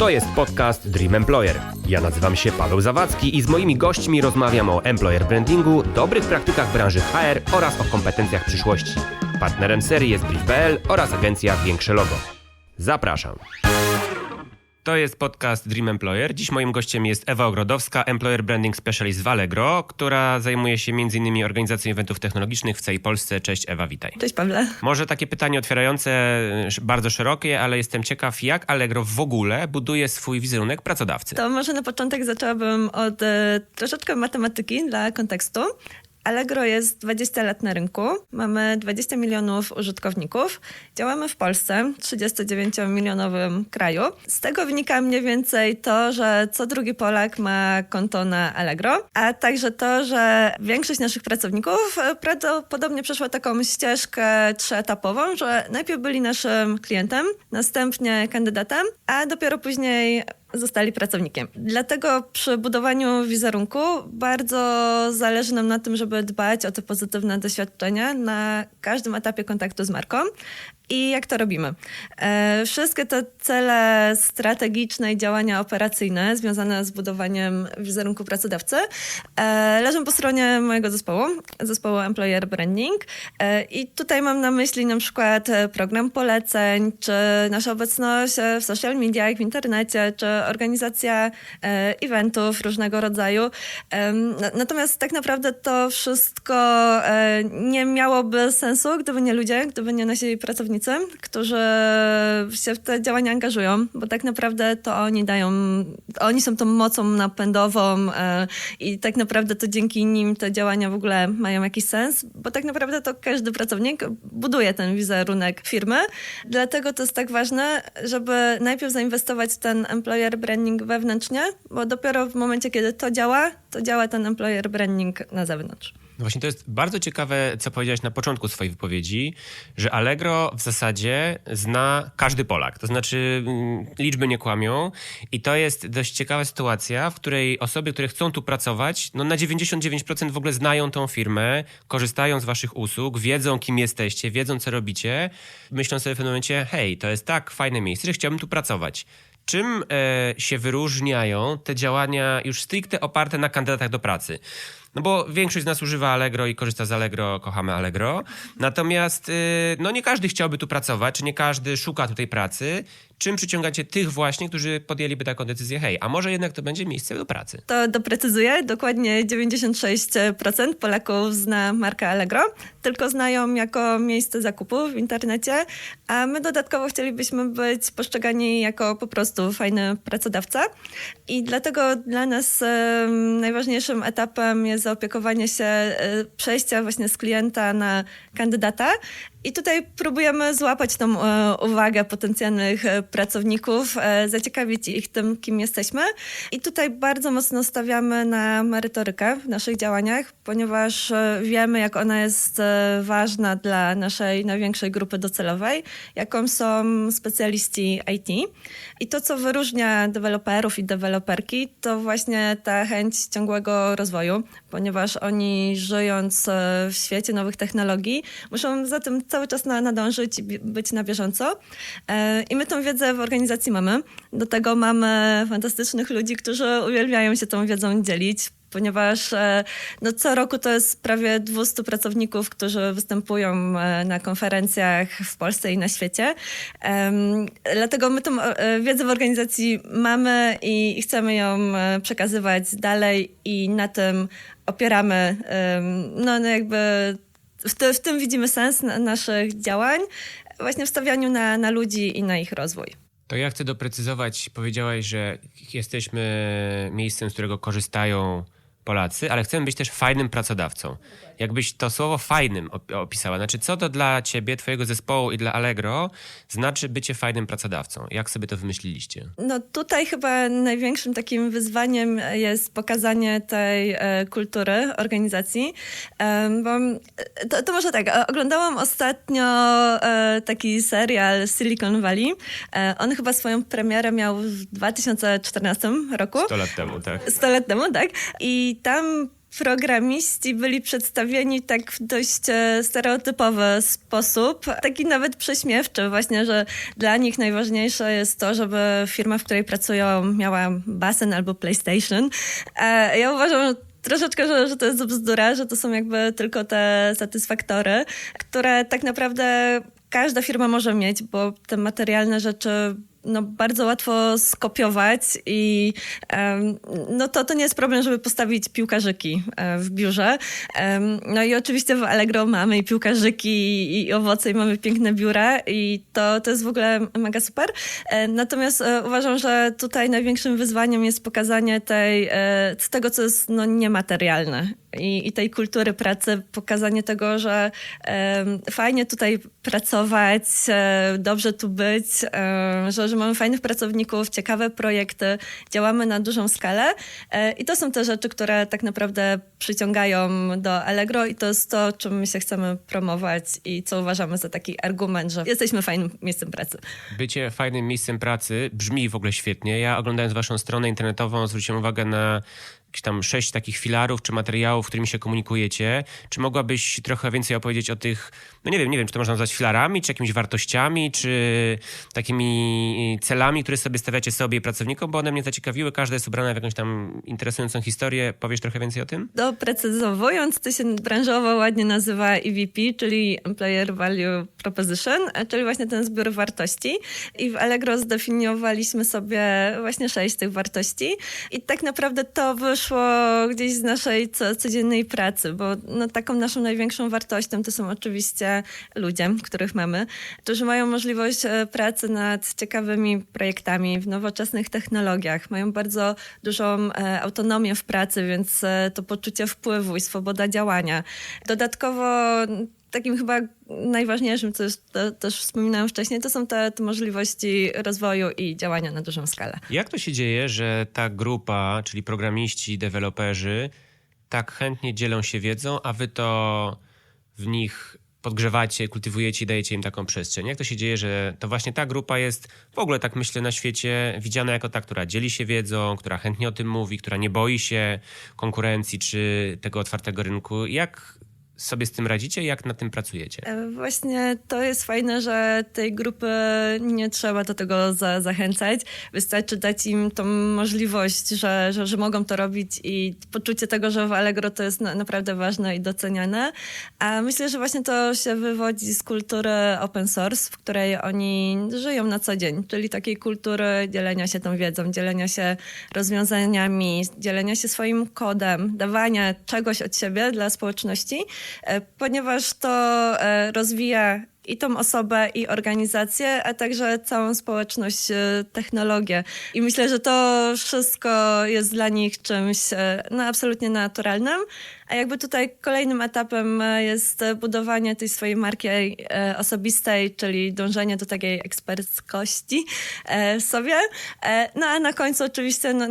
To jest podcast Dream Employer. Ja nazywam się Paweł Zawadzki i z moimi gośćmi rozmawiam o employer brandingu, dobrych praktykach branży HR oraz o kompetencjach przyszłości. Partnerem serii jest Brief.pl oraz agencja Większe Logo. Zapraszam. To jest podcast Dream Employer. Dziś moim gościem jest Ewa Ogrodowska, Employer Branding Specialist w Allegro, która zajmuje się m.in. organizacją eventów technologicznych w całej Polsce. Cześć Ewa, witaj. Cześć Pawle. Może takie pytanie otwierające, bardzo szerokie, ale jestem ciekaw, jak Allegro w ogóle buduje swój wizerunek pracodawcy? To może na początek zaczęłabym od e, troszeczkę matematyki dla kontekstu. Allegro jest 20 lat na rynku, mamy 20 milionów użytkowników, działamy w Polsce, 39-milionowym kraju. Z tego wynika mniej więcej to, że co drugi Polak ma konto na Allegro, a także to, że większość naszych pracowników prawdopodobnie przeszła taką ścieżkę trzyetapową, że najpierw byli naszym klientem, następnie kandydatem, a dopiero później zostali pracownikiem. Dlatego przy budowaniu wizerunku bardzo zależy nam na tym, żeby dbać o te pozytywne doświadczenia na każdym etapie kontaktu z marką. I jak to robimy? E, wszystkie te cele strategiczne i działania operacyjne związane z budowaniem wizerunku pracodawcy e, leżą po stronie mojego zespołu, zespołu Employer Branding. E, I tutaj mam na myśli na przykład program poleceń, czy nasza obecność w social mediach, w internecie, czy organizacja eventów różnego rodzaju. Natomiast tak naprawdę to wszystko nie miałoby sensu, gdyby nie ludzie, gdyby nie nasi pracownicy którzy się w te działania angażują, bo tak naprawdę to oni dają, oni są tą mocą napędową e, i tak naprawdę to dzięki nim te działania w ogóle mają jakiś sens, bo tak naprawdę to każdy pracownik buduje ten wizerunek firmy. Dlatego to jest tak ważne, żeby najpierw zainwestować w ten employer branding wewnętrznie, bo dopiero w momencie, kiedy to działa, to działa ten employer branding na zewnątrz. No właśnie to jest bardzo ciekawe, co powiedziałeś na początku swojej wypowiedzi, że Allegro w zasadzie zna każdy Polak. To znaczy mm, liczby nie kłamią i to jest dość ciekawa sytuacja, w której osoby, które chcą tu pracować, no na 99% w ogóle znają tą firmę, korzystają z waszych usług, wiedzą kim jesteście, wiedzą co robicie, myślą sobie w pewnym momencie, hej, to jest tak fajne miejsce, że chciałbym tu pracować. Czym e, się wyróżniają te działania już stricte oparte na kandydatach do pracy? No bo większość z nas używa Allegro i korzysta z Allegro, kochamy Allegro. Natomiast y, no nie każdy chciałby tu pracować, czy nie każdy szuka tutaj pracy czym przyciągacie tych właśnie, którzy podjęliby taką decyzję, hej, a może jednak to będzie miejsce do pracy? To doprecyzuję, dokładnie 96% Polaków zna markę Allegro, tylko znają jako miejsce zakupu w internecie, a my dodatkowo chcielibyśmy być postrzegani jako po prostu fajny pracodawca i dlatego dla nas najważniejszym etapem jest zaopiekowanie się e, przejścia właśnie z klienta na kandydata i tutaj próbujemy złapać tą e, uwagę potencjalnych e, pracowników, e, zaciekawić ich tym, kim jesteśmy. I tutaj bardzo mocno stawiamy na merytorykę w naszych działaniach, ponieważ wiemy, jak ona jest ważna dla naszej największej grupy docelowej, jaką są specjaliści IT. I to, co wyróżnia deweloperów i deweloperki, to właśnie ta chęć ciągłego rozwoju, ponieważ oni żyjąc e, w świecie nowych technologii, muszą za tym cały czas nadążyć i być na bieżąco. E, I my tą wiedzę w organizacji mamy. Do tego mamy fantastycznych ludzi, którzy uwielbiają się tą wiedzą dzielić, ponieważ e, no, co roku to jest prawie 200 pracowników, którzy występują na konferencjach w Polsce i na świecie. Dlatego my tą wiedzę w organizacji mamy i chcemy ją przekazywać dalej i na tym opieramy, no, no jakby w, te, w tym widzimy sens naszych działań, właśnie w stawianiu na, na ludzi i na ich rozwój. To ja chcę doprecyzować, powiedziałaś, że jesteśmy miejscem, z którego korzystają Polacy, ale chcemy być też fajnym pracodawcą. Jakbyś to słowo fajnym opisała, znaczy co to dla ciebie, twojego zespołu i dla Allegro znaczy bycie fajnym pracodawcą? Jak sobie to wymyśliliście? No tutaj chyba największym takim wyzwaniem jest pokazanie tej e, kultury organizacji, e, bo to, to, może tak, oglądałam ostatnio e, taki serial Silicon Valley. E, on chyba swoją premierę miał w 2014 roku. 100 lat temu, tak. 100 lat temu, tak. I tam programiści byli przedstawieni tak w dość e, stereotypowy sposób, taki nawet prześmiewczy właśnie, że dla nich najważniejsze jest to, żeby firma, w której pracują miała basen albo PlayStation. E, ja uważam, że troszeczkę, że, że to jest bzdura, że to są jakby tylko te satysfaktory, które tak naprawdę każda firma może mieć, bo te materialne rzeczy no, bardzo łatwo skopiować i no to, to nie jest problem, żeby postawić piłkarzyki e, w biurze. No i oczywiście w Allegro mamy i piłkarzyki i, i owoce i mamy piękne biura i to, to jest w ogóle mega super. E, natomiast e, uważam, że tutaj największym wyzwaniem jest pokazanie tej, tego, co jest no, niematerialne i, i tej kultury pracy, pokazanie tego, że fajnie tutaj pracować, dobrze tu być, że, że mamy fajnych pracowników, ciekawe projekty, działamy na dużą skalę e, i to są te rzeczy, które tak naprawdę przyciągają do Allegro i to jest to, czym my się chcemy promować i co uważamy za taki argument, że jesteśmy fajnym miejscem pracy. Bycie fajnym miejscem pracy brzmi w ogóle świetnie. Ja oglądając waszą stronę internetową zwróciłem uwagę na jakieś tam sześć takich filarów czy materiałów, którymi się komunikujecie. Czy mogłabyś trochę więcej opowiedzieć o tych, no nie wiem, nie wiem, czy to można nazwać filarami, czy jakimiś wartościami, czy takimi celami, które sobie stawiacie sobie i pracownikom, bo one mnie zaciekawiły. Każda jest ubrana w jakąś tam interesującą historię. Powiesz trochę więcej o tym? Doprecyzowując, to się branżowo ładnie nazywa EVP, czyli Employer Value Proposition, czyli właśnie ten zbiór wartości. I w Allegro zdefiniowaliśmy sobie właśnie sześć tych wartości. I tak naprawdę to wyszło gdzieś z naszej co, codziennej pracy, bo no, taką naszą największą wartością to są oczywiście ludzie, których mamy, którzy mają możliwość e, pracy nad ciekawymi projektami w nowoczesnych technologiach, mają bardzo dużą e, autonomię w pracy, więc e, to poczucie wpływu i swoboda działania. Dodatkowo takim chyba najważniejszym, co już też wspominałam wcześniej, to są te, te, możliwości rozwoju i działania na dużą skalę. Jak to się dzieje, że ta grupa, czyli programiści, deweloperzy, tak chętnie dzielą się wiedzą, a wy to w nich podgrzewacie, kultywujecie i dajecie im taką przestrzeń. Jak to się dzieje, że to właśnie ta grupa jest w ogóle, tak myślę, na świecie widziana jako ta, która dzieli się wiedzą, która chętnie o tym mówi, która nie boi się konkurencji czy tego otwartego rynku. Jak sobie z tym radzicie? Jak nad tym pracujecie? E, właśnie to jest fajne, że tej grupy nie trzeba do tego za, zachęcać. Wystarczy dać im tą możliwość, że, że, że, mogą to robić i poczucie tego, że w Allegro to jest na, naprawdę ważne i doceniane. A myślę, że właśnie to się wywodzi z kultury open source, w której oni żyją na co dzień, czyli takiej kultury dzielenia się tą wiedzą, dzielenia się rozwiązaniami, dzielenia się swoim kodem, dawania czegoś od siebie dla społeczności. E, ponieważ to e, rozwija i tą osobę, i organizację, a także całą społeczność, e, technologię. I myślę, że to wszystko jest dla nich czymś no, absolutnie naturalnym. A jakby tutaj kolejnym etapem e, jest budowanie tej swojej marki e, osobistej, czyli dążenie do takiej eksperckości e, sobie. No a na końcu oczywiście no,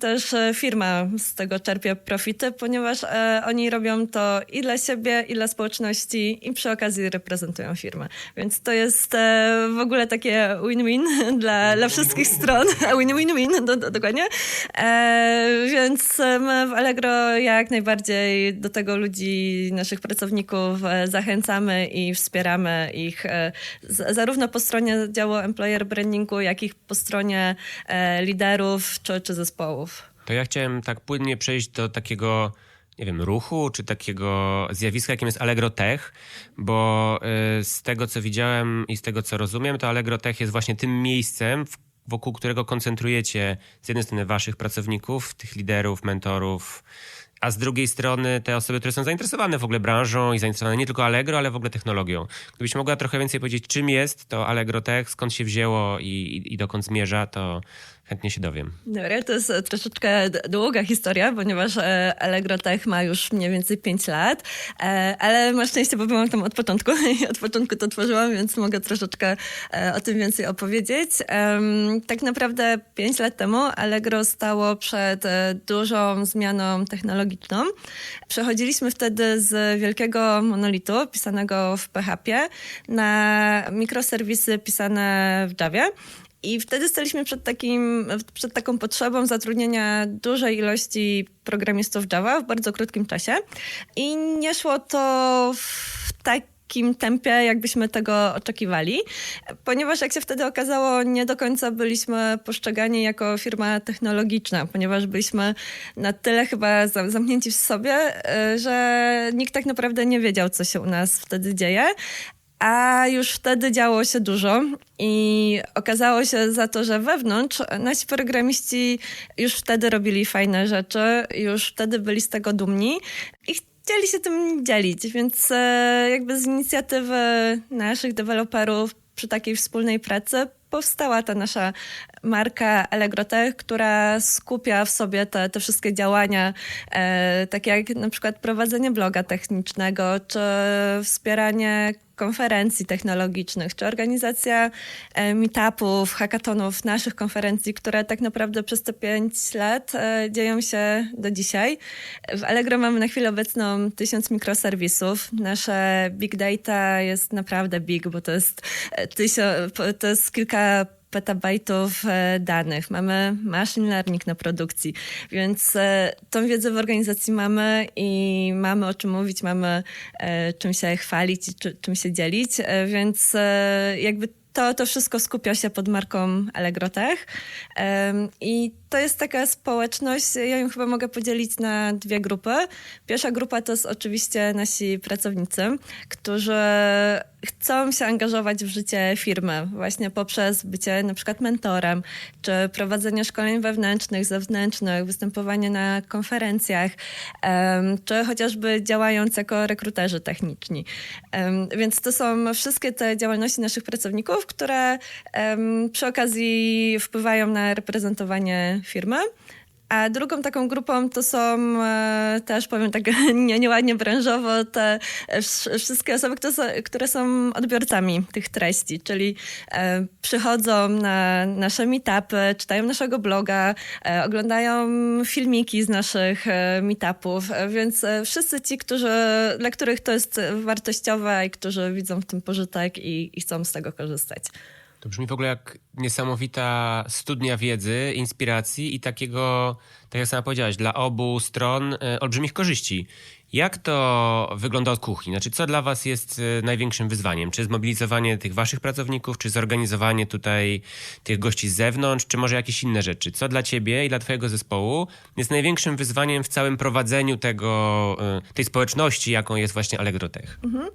też firma z tego czerpie profity, ponieważ oni robią to i dla siebie, i dla społeczności, i przy okazji reprezentują firmę. Więc to jest w ogóle takie win-win dla, dla wszystkich stron. Win-win-win, do, do, dokładnie. Więc my w Allegro jak najbardziej do tego ludzi, naszych pracowników e, zachęcamy i wspieramy ich e, zarówno po stronie działu employer brandingu, jak i po stronie e, liderów czy, czy zespołów. To ja chciałem tak płynnie przejść do takiego nie wiem, ruchu, czy takiego zjawiska, jakim jest Allegro Tech, bo z tego, co widziałem i z tego, co rozumiem, to Allegro Tech jest właśnie tym miejscem, wokół którego koncentrujecie z jednej strony waszych pracowników, tych liderów, mentorów, a z drugiej strony te osoby, które są zainteresowane w ogóle branżą i zainteresowane nie tylko Allegro, ale w ogóle technologią. Gdybyś mogła trochę więcej powiedzieć, czym jest to Allegro Tech, skąd się wzięło i, i, i dokąd zmierza, to Chętnie się dowiem. Dobra, to jest troszeczkę długa historia, ponieważ e, Allegro Tech ma już mniej więcej 5 lat, e, ale masz szczęście, bo byłam tam od początku i od początku to tworzyłam, więc mogę troszeczkę e, o tym więcej opowiedzieć. Tak naprawdę 5 lat temu Allegro stało przed dużą zmianą Przechodziliśmy wtedy z wielkiego monolitu pisanego w PHP na mikroserwisy pisane w Javie. I wtedy staliśmy przed, takim, przed taką potrzebą zatrudnienia dużej ilości programistów Java w bardzo krótkim czasie. I nie szło to w tak takim tempie, jakbyśmy tego oczekiwali, ponieważ jak się wtedy okazało, nie do końca byliśmy postrzegani jako firma technologiczna, ponieważ byliśmy na tyle chyba zamknięci w sobie, e, że nikt tak naprawdę nie wiedział, co się u nas wtedy dzieje. A już wtedy działo się dużo i okazało się za to, że wewnątrz nasi programiści już wtedy robili fajne rzeczy, już wtedy byli z tego dumni i chcieli się tym dzielić, więc e, jakby z inicjatywy naszych deweloperów przy takiej wspólnej pracy powstała ta nasza marka Allegrotech, która skupia w sobie te, te wszystkie działania, e, takie jak na przykład prowadzenie bloga technicznego, czy wspieranie konferencji technologicznych, czy organizacja e, meetupów, hackathonów, naszych konferencji, które tak naprawdę przez te pięć lat e, dzieją się do dzisiaj. W Allegro mamy na chwilę obecną tysiąc mikroserwisów. Nasze big data jest naprawdę big, bo to jest, e, to jest kilka petabajtów e, danych, mamy machine learning na produkcji, więc e, tą wiedzę w organizacji mamy i mamy o czym mówić, mamy e, czym się chwalić i czym się dzielić, więc jakby to, to wszystko skupia się pod marką Allegrotech i to jest taka społeczność, ja ją chyba mogę podzielić na dwie grupy. Pierwsza grupa to jest oczywiście nasi pracownicy, którzy chcą się angażować w życie firmy właśnie poprzez bycie na przykład mentorem, czy prowadzenie szkoleń wewnętrznych, zewnętrznych, występowanie na konferencjach, czy chociażby działając jako rekruterzy techniczni. Więc to są wszystkie te działalności naszych pracowników, które przy okazji wpływają na reprezentowanie firmy. A drugą taką grupą to są e, też, powiem tak nie, nieładnie branżowo, te wszystkie osoby, które są, które są odbiorcami tych treści, czyli e, przychodzą na nasze meetupy, czytają naszego bloga, e, oglądają filmiki z naszych meetupów, więc wszyscy ci, którzy, dla których to jest wartościowe i którzy widzą w tym pożytek i, i chcą z tego korzystać. To brzmi w ogóle jak niesamowita studnia wiedzy, inspiracji i takiego, tak jak sama powiedziałaś, dla obu stron e, olbrzymich korzyści. Jak to wygląda od kuchni? Znaczy, co dla Was jest y, największym wyzwaniem? Czy zmobilizowanie tych Waszych pracowników, czy zorganizowanie tutaj tych gości z zewnątrz, czy może jakieś inne rzeczy? Co dla Ciebie i dla Twojego zespołu jest największym wyzwaniem w całym prowadzeniu tego, y, tej społeczności, jaką jest właśnie Allegrotech? Mhm.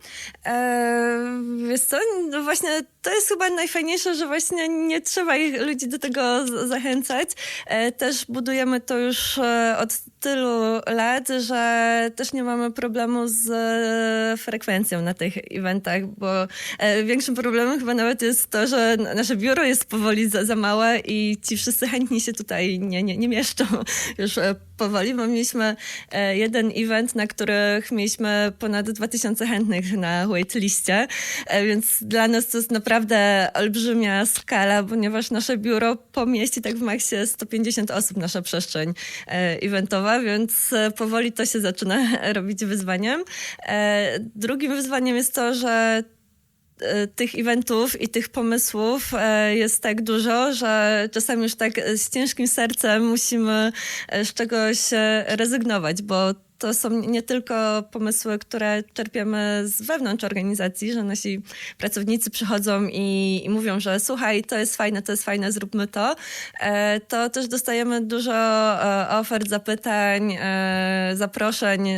Eee, wiesz co, no właśnie to jest chyba najfajniejsze, że właśnie nie trzeba ich ludzi do tego zachęcać. E, też budujemy to już e, od tylu lat, że też nie mamy problemu z e, frekwencją na tych eventach, bo e, większym problemem chyba nawet jest to, że nasze biuro jest powoli za, za małe i ci wszyscy chętni się tutaj nie, nie, nie mieszczą już e, powoli, bo mieliśmy jeden event, na których mieliśmy ponad 2000 chętnych na waitliście, więc dla nas to jest naprawdę olbrzymia skala, ponieważ nasze biuro pomieści tak w maksie 150 osób, nasza przestrzeń eventowa, więc powoli to się zaczyna robić wyzwaniem. E, drugim wyzwaniem jest to, że e, tych eventów i tych pomysłów e, jest tak dużo, że czasami już tak z ciężkim sercem musimy z czegoś rezygnować, bo to są nie tylko pomysły, które czerpiemy z wewnątrz organizacji, że nasi pracownicy przychodzą i, i, mówią, że słuchaj, to jest fajne, to jest fajne, zróbmy to. E, to też dostajemy dużo e, ofert, zapytań, e, zaproszeń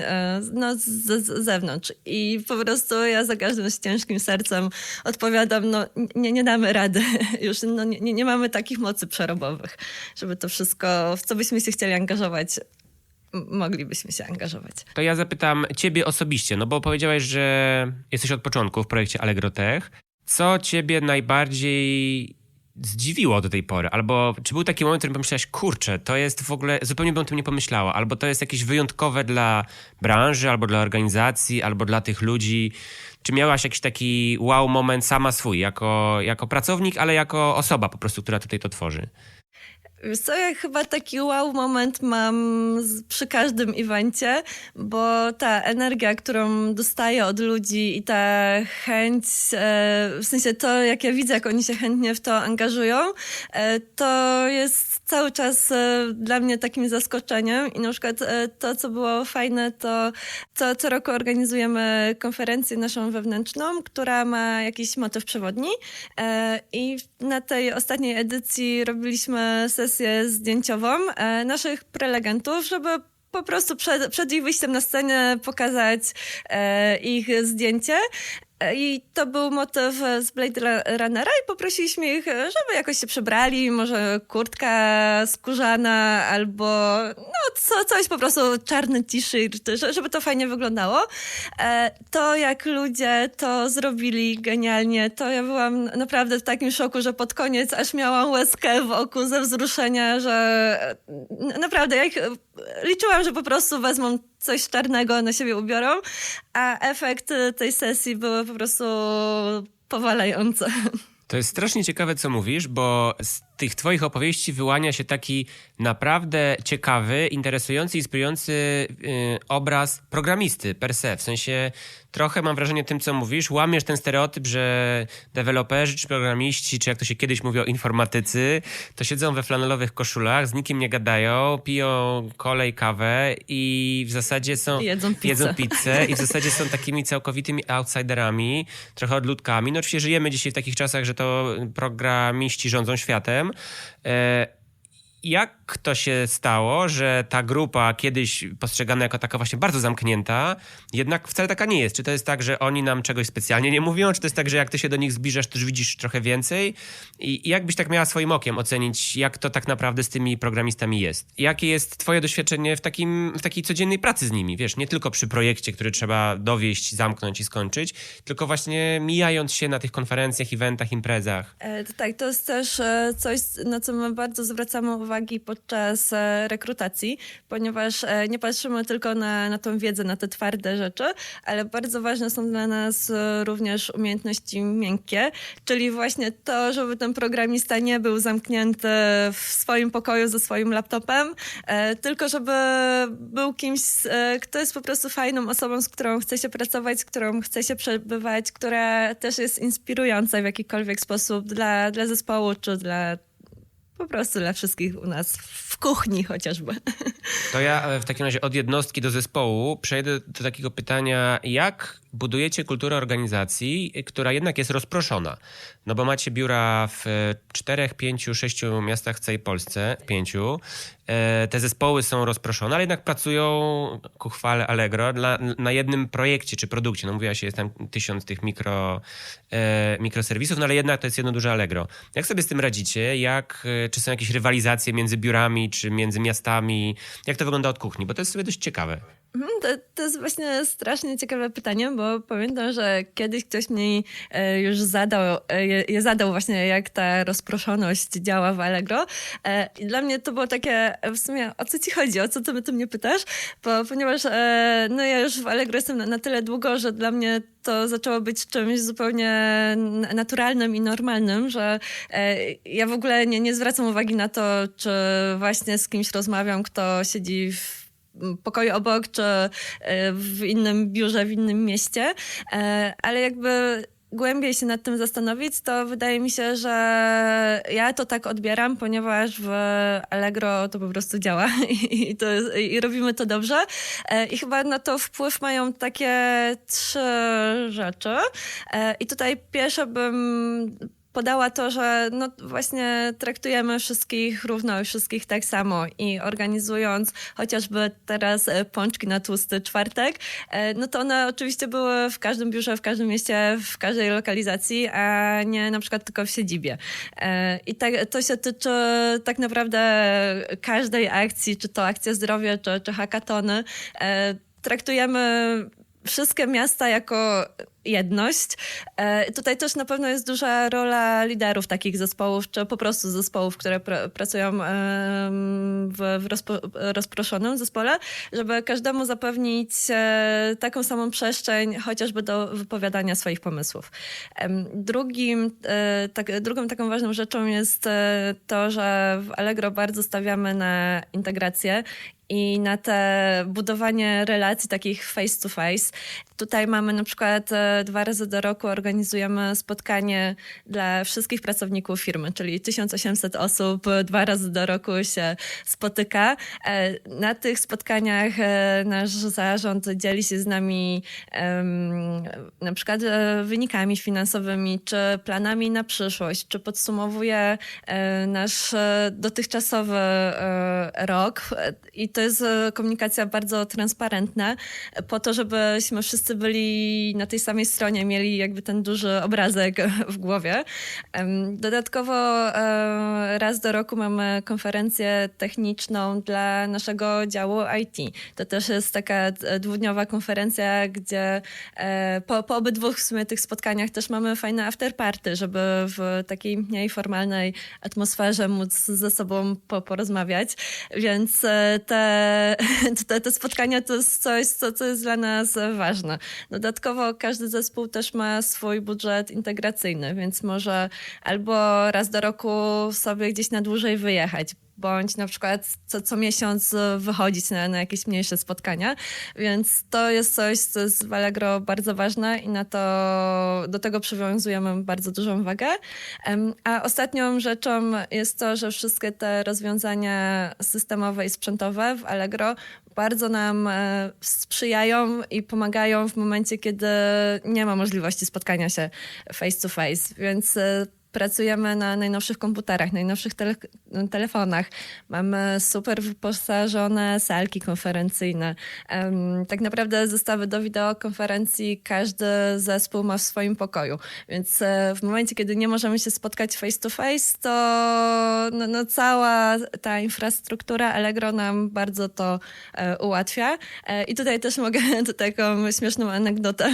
no, z, z, zewnątrz. I po prostu ja za każdym z ciężkim sercem odpowiadam, no nie, nie damy rady. Już no, nie, nie mamy takich mocy przerobowych, żeby to wszystko, w co byśmy się chcieli angażować, moglibyśmy się angażować. To ja zapytam ciebie osobiście, no bo powiedziałeś, że jesteś od początku w projekcie Allegro Tech. Co ciebie najbardziej zdziwiło do tej pory? Albo czy był taki moment, w którym pomyślałeś, kurczę, to jest w ogóle, zupełnie bym o tym nie pomyślała, albo to jest jakieś wyjątkowe dla branży, albo dla organizacji, albo dla tych ludzi. Czy miałaś jakiś taki wow moment sama swój, jako, jako pracownik, ale jako osoba po prostu, która tutaj to tworzy? Co, ja chyba taki wow moment mam przy każdym evencie, bo ta energia, którą dostaję od ludzi i ta chęć, e, w sensie to, jak ja widzę, jak oni się chętnie w to angażują, e, to jest cały czas e, dla mnie takim zaskoczeniem i na przykład to, co było fajne, to co, co roku organizujemy konferencję naszą wewnętrzną, która ma jakiś motyw przewodni i na tej ostatniej edycji robiliśmy sesję zdjęciową e, naszych prelegentów, żeby po prostu przed, przed ich wyjściem na scenę pokazać e, ich zdjęcie. I to był motyw z Blade Runnera i poprosiliśmy ich, żeby jakoś się przebrali, może kurtka skórzana albo no co, coś po prostu czarny t-shirt, żeby to fajnie wyglądało. E, to jak ludzie to zrobili genialnie, to ja byłam naprawdę w takim szoku, że pod koniec aż miałam łezkę w oku ze wzruszenia, że naprawdę ja ich liczyłam, że po prostu wezmą coś czarnego na siebie ubiorą, a efekt tej sesji był po prostu powalający. To jest strasznie ciekawe, co mówisz, bo z tych twoich opowieści wyłania się taki naprawdę ciekawy, interesujący, inspirujący yy, obraz programisty per se. W sensie trochę mam wrażenie tym, co mówisz, łamiesz ten stereotyp, że deweloperzy, czy programiści, czy jak to się kiedyś mówiło, informatycy, to siedzą we flanelowych koszulach, z nikim nie gadają, piją kolej, kawę i w zasadzie są... Jedzą pizzę. Jedzą pizzę i w zasadzie są takimi całkowitymi outsiderami, trochę odludkami. No oczywiście żyjemy dzisiaj w takich czasach, że to programiści rządzą światem, E, jak to się stało, że ta grupa kiedyś postrzegana jako taka właśnie bardzo zamknięta, jednak wcale taka nie jest? Czy to jest tak, że oni nam czegoś specjalnie nie mówią, czy to jest tak, że jak ty się do nich zbliżasz, to już widzisz trochę więcej? I jak byś tak miała swoim okiem ocenić, jak to tak naprawdę z tymi programistami jest? Jakie jest twoje doświadczenie w, takim, w takiej codziennej pracy z nimi? Wiesz, nie tylko przy projekcie, który trzeba dowieść, zamknąć i skończyć, tylko właśnie mijając się na tych konferencjach, eventach, imprezach. E, tak, to jest też e, coś, na co my bardzo zwracamy uwagi podczas e, rekrutacji, ponieważ e, nie patrzymy tylko na, na tą wiedzę, na te twarde rzeczy, ale bardzo ważne są dla nas e, również umiejętności miękkie, czyli właśnie to, żeby ten programista nie był zamknięty w swoim pokoju ze swoim laptopem, tylko żeby był kimś, kto jest po prostu fajną osobą, z którą chce się pracować, z którą chce się przebywać, która też jest inspirująca w jakikolwiek sposób dla, dla zespołu czy dla po prostu dla wszystkich u nas w kuchni chociażby. To ja e, w takim razie od jednostki do zespołu przejdę do takiego pytania, jak budujecie kulturę organizacji, która jednak jest rozproszona. No bo macie biura w czterech, pięciu, sześciu miastach w całej Polsce, pięciu. E, te zespoły są rozproszone, ale jednak pracują ku chwale Allegro dla, na jednym projekcie czy produkcie. No mówiła się, jest tam tysiąc tych mikro, e, mikroserwisów, no ale jednak to jest jedno duże Allegro. Jak sobie z tym radzicie? Jak, e, czy są jakieś rywalizacje między biurami, czy między miastami? Jak to wygląda od kuchni? Bo to jest sobie dość ciekawe. Mhm, to, to, jest właśnie strasznie ciekawe pytanie, bo pamiętam, że kiedyś ktoś mi e, już zadał, e, je zadał właśnie, jak ta rozproszoność działa w Allegro. E, I dla mnie to było takie, w sumie, o co ci chodzi, o co ty, ty mnie pytasz? Bo, ponieważ no ja już w Allegro jestem na, na tyle długo, że dla mnie to zaczęło być czymś zupełnie naturalnym i normalnym, że ja w ogóle nie, nie zwracam uwagi na to, czy właśnie z kimś rozmawiam, kto siedzi w pokoju obok, czy e, w innym biurze, w innym mieście, e, ale jakby głębiej się nad tym zastanowić, to wydaje mi się, że ja to tak odbieram, ponieważ w Allegro to po prostu działa i, to, i robimy to dobrze. E, I chyba na to wpływ mają takie trzy rzeczy. I tutaj pierwsze bym podała to, że no właśnie traktujemy wszystkich równo, wszystkich tak samo i organizując chociażby teraz e, pączki na tłusty czwartek, e, no to one oczywiście były w każdym biurze, w każdym mieście, w każdej lokalizacji, a nie na przykład tylko w siedzibie. E, I tak, to się tyczy tak naprawdę każdej akcji, czy to akcja zdrowia, czy, czy hackatony. Traktujemy wszystkie miasta jako jedność. E, tutaj też na pewno jest duża rola liderów takich zespołów, czy po prostu zespołów, które pr pracują w, rozpo rozproszonym zespole, żeby każdemu zapewnić e, taką samą przestrzeń, chociażby do wypowiadania swoich pomysłów. Drugim, e, tak, drugą taką ważną rzeczą jest to, że w Allegro bardzo stawiamy na integrację i na te budowanie relacji takich face to face. Tutaj mamy na przykład e, dwa razy do roku organizujemy spotkanie dla wszystkich pracowników firmy, czyli 1800 osób dwa razy do roku się spotyka. E, na tych spotkaniach e, nasz zarząd dzieli się z nami na przykład wynikami finansowymi, czy planami na przyszłość, czy podsumowuje nasz dotychczasowy rok i to jest komunikacja bardzo transparentna, po to, żebyśmy wszyscy byli na tej samej stronie, mieli jakby ten duży obrazek w głowie. Dodatkowo e, raz do roku mamy konferencję techniczną dla naszego działu IT. To też jest taka dwudniowa konferencja, gdzie e, po, po obydwu w sumie tych spotkaniach też mamy fajne afterparty, żeby w takiej mniej formalnej atmosferze móc ze sobą po, porozmawiać. Więc te te, te spotkania to jest coś, co, co jest dla nas ważne. Dodatkowo każdy zespół też ma swój budżet integracyjny, więc może albo raz do roku sobie gdzieś na dłużej wyjechać, bądź na przykład co, co miesiąc wychodzić na, na jakieś mniejsze spotkania, więc to jest coś, co jest w Allegro bardzo ważne i na to, do tego przywiązujemy bardzo dużą wagę. A ostatnią rzeczą jest to, że wszystkie te rozwiązania systemowe i sprzętowe w Allegro bardzo nam e, sprzyjają i pomagają w momencie, kiedy nie ma możliwości spotkania się face to face, więc e, pracujemy na najnowszych komputerach, najnowszych tele telefonach. Mamy super wyposażone salki konferencyjne. Tak naprawdę zestawy do wideokonferencji każdy zespół ma w swoim pokoju. Więc e, w momencie, kiedy nie możemy się spotkać face to face, to no, no cała ta infrastruktura Allegro nam bardzo to e, ułatwia. E, I tutaj też mogę taką śmieszną anegdotę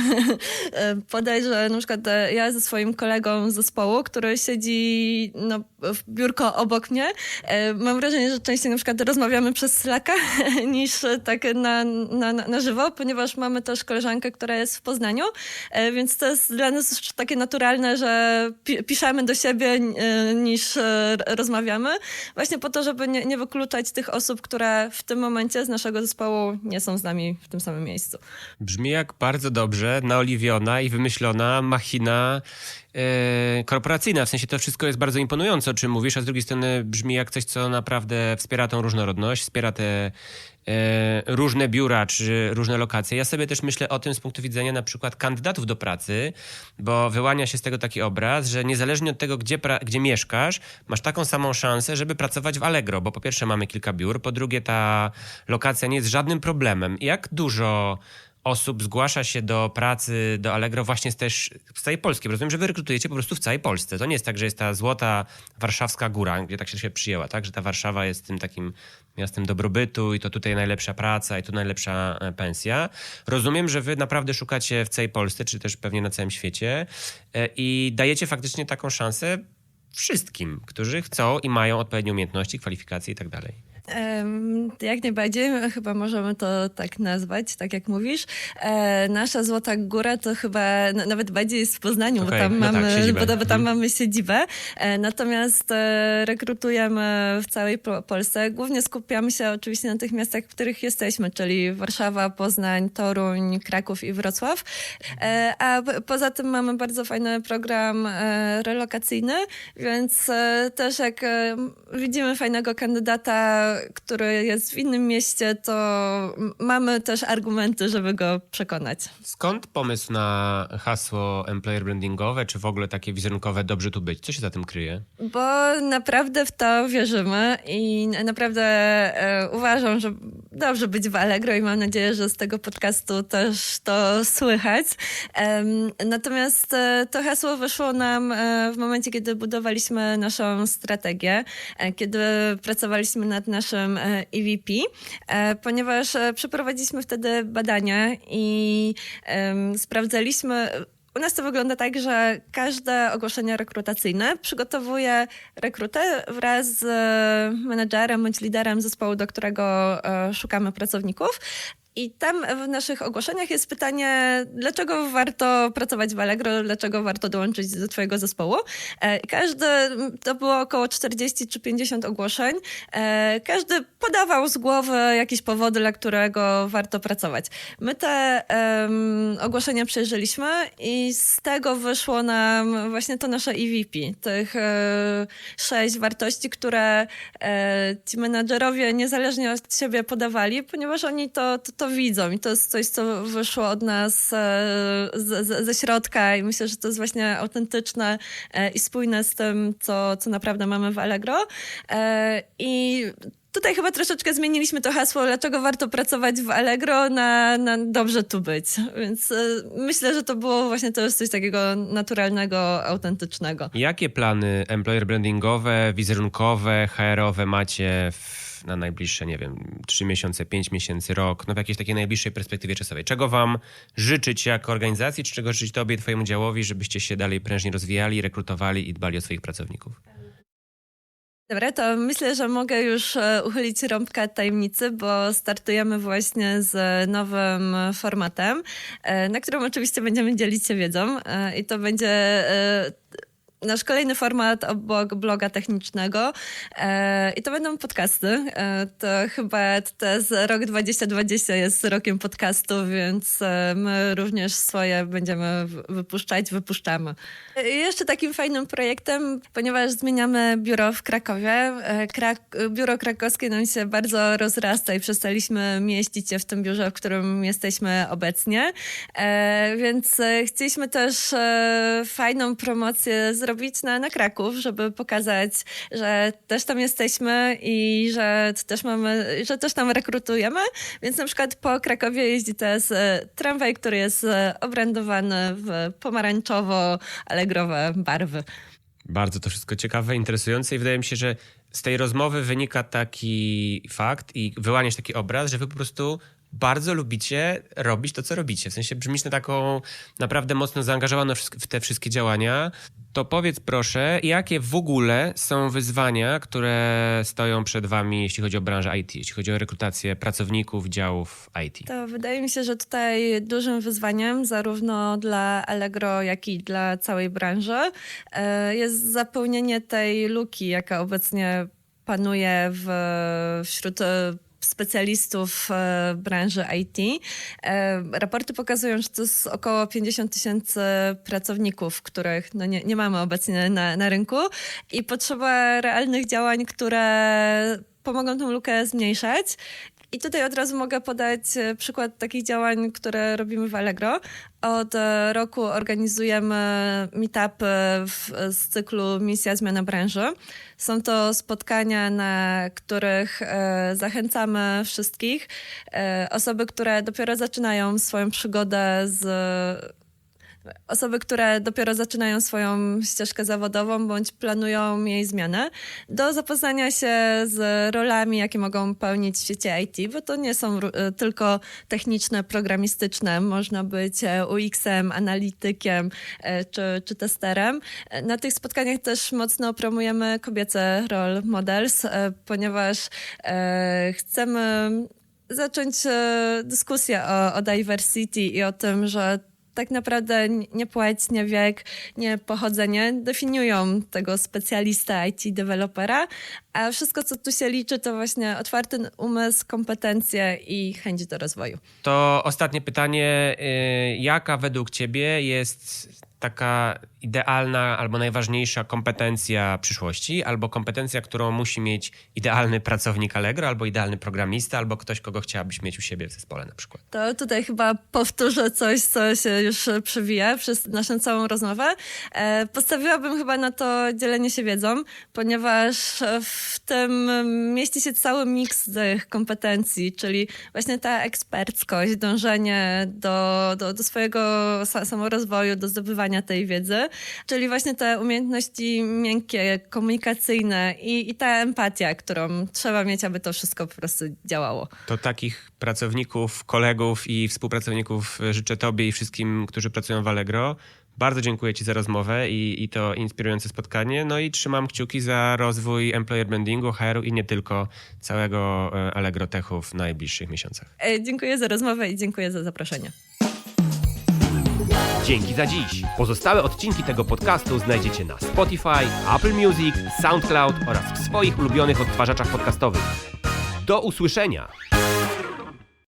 podać, że na przykład ja ze swoim kolegą z zespołu, który siedzi no, w biurko obok mnie. E, mam wrażenie, że częściej na przykład rozmawiamy przez Slacka niż tak na, na, na żywo, ponieważ mamy też koleżankę, która jest w Poznaniu, e, więc to jest dla nas już takie naturalne, że piszemy do siebie e, niż rozmawiamy, właśnie po to, żeby nie, nie wykluczać tych osób, które w tym momencie z naszego zespołu nie są z nami w tym samym miejscu. Brzmi jak bardzo dobrze naoliwiona i wymyślona machina E, korporacyjna, w sensie to wszystko jest bardzo imponujące, o czym mówisz, a z drugiej strony brzmi jak coś, co naprawdę wspiera tą różnorodność, wspiera te e, różne biura czy różne lokacje. Ja sobie też myślę o tym z punktu widzenia na przykład kandydatów do pracy, bo wyłania się z tego taki obraz, że niezależnie od tego, gdzie, gdzie mieszkasz, masz taką samą szansę, żeby pracować w Allegro, bo po pierwsze mamy kilka biur, po drugie ta lokacja nie jest żadnym problemem. Jak dużo osób zgłasza się do pracy do Allegro właśnie z też z całej Polski. Rozumiem, że wy rekrutujecie po prostu w całej Polsce. To nie jest tak, że jest ta złota warszawska góra, gdzie tak się, się przyjęła, tak? Że ta Warszawa jest tym takim miastem dobrobytu i to tutaj najlepsza praca i tu najlepsza e, pensja. Rozumiem, że wy naprawdę szukacie w całej Polsce, czy też pewnie na całym świecie e, i dajecie faktycznie taką szansę wszystkim, którzy chcą i mają odpowiednie umiejętności, kwalifikacje i tak dalej. Jak najbardziej, chyba możemy to tak nazwać, tak jak mówisz. E, nasza Złota Góra to chyba nawet bardziej jest w Poznaniu, okay, bo tam, no mamy, tak, bo, tam mhm. mamy siedzibę. E, natomiast e, rekrutujemy w całej Polsce. Głównie skupiamy się oczywiście na tych miastach, w których jesteśmy, czyli Warszawa, Poznań, Toruń, Kraków i Wrocław. A poza tym mamy bardzo fajny program relokacyjny, więc też jak widzimy fajnego kandydata, który jest w innym mieście, to mamy też argumenty, żeby go przekonać. Skąd pomysł na hasło employer brandingowe, czy w ogóle takie wizerunkowe dobrze tu być? Co się za tym kryje? Bo naprawdę w to wierzymy i naprawdę e, uważam, że dobrze być w Allegro i mam nadzieję, że z tego podcastu też to słychać. Natomiast e, to hasło wyszło nam e, w momencie, kiedy budowaliśmy naszą strategię, kiedy pracowaliśmy nad naszym e, EVP, e, ponieważ e, przeprowadziliśmy wtedy badania i sprawdzaliśmy. U nas to wygląda tak, że każde ogłoszenie rekrutacyjne przygotowuje rekrutę wraz z e, menedżerem bądź liderem zespołu, do którego e, szukamy pracowników. I tam w naszych ogłoszeniach jest pytanie, dlaczego warto pracować w Allegro, dlaczego warto dołączyć do Twojego zespołu. E, każdy, to było około 40 czy 50 ogłoszeń, e, każdy podawał z głowy jakieś powody, dla którego warto pracować. My te em, ogłoszenia przejrzeliśmy i z tego wyszło nam właśnie to nasze EVP, tych e, sześć wartości, które ci menadżerowie niezależnie od siebie podawali, ponieważ oni to, to, to widzą i to jest coś, co wyszło od nas e, ze środka i myślę, że to jest właśnie autentyczne e, i spójne z tym, co, co naprawdę mamy w Allegro. E, I Tutaj chyba troszeczkę zmieniliśmy to hasło, dlaczego warto pracować w Allegro na, na dobrze tu być. Więc myślę, że to było właśnie to coś takiego naturalnego, autentycznego. Jakie plany employer brandingowe, wizerunkowe, HR-owe macie w, na najbliższe, nie wiem, 3 miesiące, 5 miesięcy, rok, no w jakiejś takiej najbliższej perspektywie czasowej? Czego wam życzyć jako organizacji, czy czego życzyć tobie twojemu działowi, żebyście się dalej prężnie rozwijali, rekrutowali i dbali o swoich pracowników? Dobra, to myślę, że mogę już e, uchylić rąbkę tajemnicy, bo startujemy właśnie z nowym formatem, e, na którym oczywiście będziemy dzielić się wiedzą e, i to będzie nasz kolejny format obok bloga technicznego e, i to będą podcasty. E, to chyba teraz rok 2020 jest rokiem podcastu, więc e, my również swoje będziemy wypuszczać, wypuszczamy. E, Jeszcze takim fajnym projektem, ponieważ zmieniamy biuro w Krakowie. e, Krak- biuro krakowskie nam się bardzo rozrasta i przestaliśmy mieścić się w tym biurze, w którym jesteśmy obecnie. E, Więc chcieliśmy też fajną promocję zrobić na, na Kraków, żeby pokazać, że też tam jesteśmy i że też mamy, że też tam rekrutujemy. Więc na przykład po Krakowie jeździ teraz e, tramwaj, który jest e, obrandowany w pomarańczowo-alegrowe barwy. Bardzo to wszystko ciekawe, interesujące i wydaje mi się, że z tej rozmowy wynika taki fakt i wyłaniasz taki obraz, że wy po prostu bardzo lubicie robić to, co robicie. W sensie brzmisz na taką naprawdę mocno zaangażowaną w te wszystkie działania. To powiedz proszę, jakie w ogóle są wyzwania, które stoją przed wami, jeśli chodzi o branżę IT, jeśli chodzi o rekrutację pracowników działów IT? To wydaje mi się, że tutaj dużym wyzwaniem zarówno dla Allegro, jak i dla całej branży e, jest zapełnienie tej luki, jaka obecnie panuje w, wśród e, specjalistów e, branży IT. E, Raporty pokazują, że to jest około 50 tysięcy pracowników, których no nie, nie mamy obecnie na, na rynku i potrzeba realnych działań, które pomogą tą lukę zmniejszać. I tutaj od razu mogę podać e, przykład takich działań, które robimy w Allegro. Od e, roku organizujemy meetupy w, z cyklu Misja Zmiana Branży. Są to spotkania, na których e, zachęcamy wszystkich, e, osoby, które dopiero zaczynają swoją przygodę z osoby, które dopiero zaczynają swoją ścieżkę zawodową bądź planują jej zmianę, do zapoznania się z rolami, jakie mogą pełnić w świecie IT, bo to nie są e, tylko techniczne, programistyczne. Można być e, UX-em, analitykiem e, czy, czy testerem. E, Na tych spotkaniach też mocno promujemy kobiece role models, ponieważ chcemy zacząć dyskusję o, o diversity i o tym, że tak naprawdę nie płeć, nie wiek, nie pochodzenie definiują tego specjalista IT dewelopera, a wszystko, co tu się liczy, to właśnie otwarty umysł, kompetencje i chęć do rozwoju. To ostatnie pytanie. y, Jaka według ciebie jest taka idealna albo najważniejsza kompetencja przyszłości, albo kompetencja, którą musi mieć idealny pracownik Allegro, albo idealny programista, albo ktoś, kogo chciałabyś mieć u siebie w zespole na przykład? To tutaj chyba powtórzę coś, co się już przewija przez naszą całą rozmowę. E, Postawiłabym chyba na to dzielenie się wiedzą, ponieważ w tym mieści się cały miks tych kompetencji, czyli właśnie ta eksperckość, dążenie do, do, do swojego sa- samorozwoju, do zdobywania tej wiedzy, czyli właśnie te umiejętności miękkie, komunikacyjne i, i ta empatia, którą trzeba mieć, aby to wszystko po prostu działało. To takich pracowników, kolegów i współpracowników życzę Tobie i wszystkim, którzy pracują w Allegro. Bardzo dziękuję Ci za rozmowę i, i to inspirujące spotkanie. No i trzymam kciuki za rozwój employer brandingu, HR-u i nie tylko całego e, Allegro Techu w najbliższych miesiącach. E, Dziękuję za rozmowę i dziękuję za zaproszenie. Dzięki za dziś. Pozostałe odcinki tego podcastu znajdziecie na Spotify, Apple Music, SoundCloud oraz w swoich ulubionych odtwarzaczach podcastowych. Do usłyszenia!